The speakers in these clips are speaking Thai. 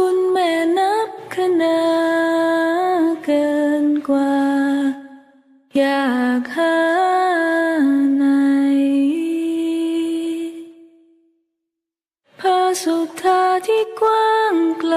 คุณแม่นับขนาเกินกว่า อยากหาไหนพระสุธาที่กว้างไกล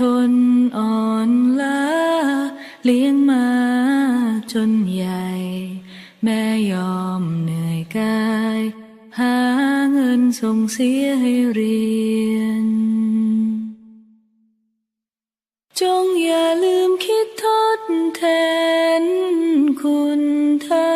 ทนอ่อนล้าเลี้ยงมาจนใหญ่ แม่ยอมเหนื่อยกาย หาเงินส่งเสียให้เรียน จงอย่าลืมคิดทดแทนคุณท่า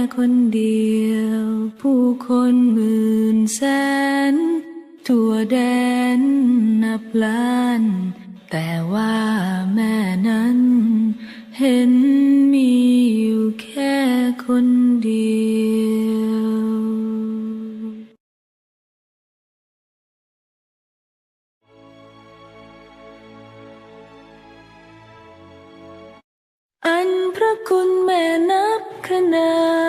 ค่คนเดียว ผู้คนหมื่นแสน ทั่วแดนนับล้าน แต่ว่าแม่นั้น เห็นมีอยู่แค่คนเดียวอันพระคุณแม่นับขนา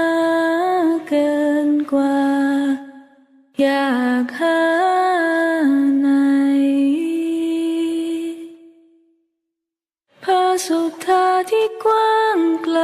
อยากหาไหนพระสุธาที่กว้างไกล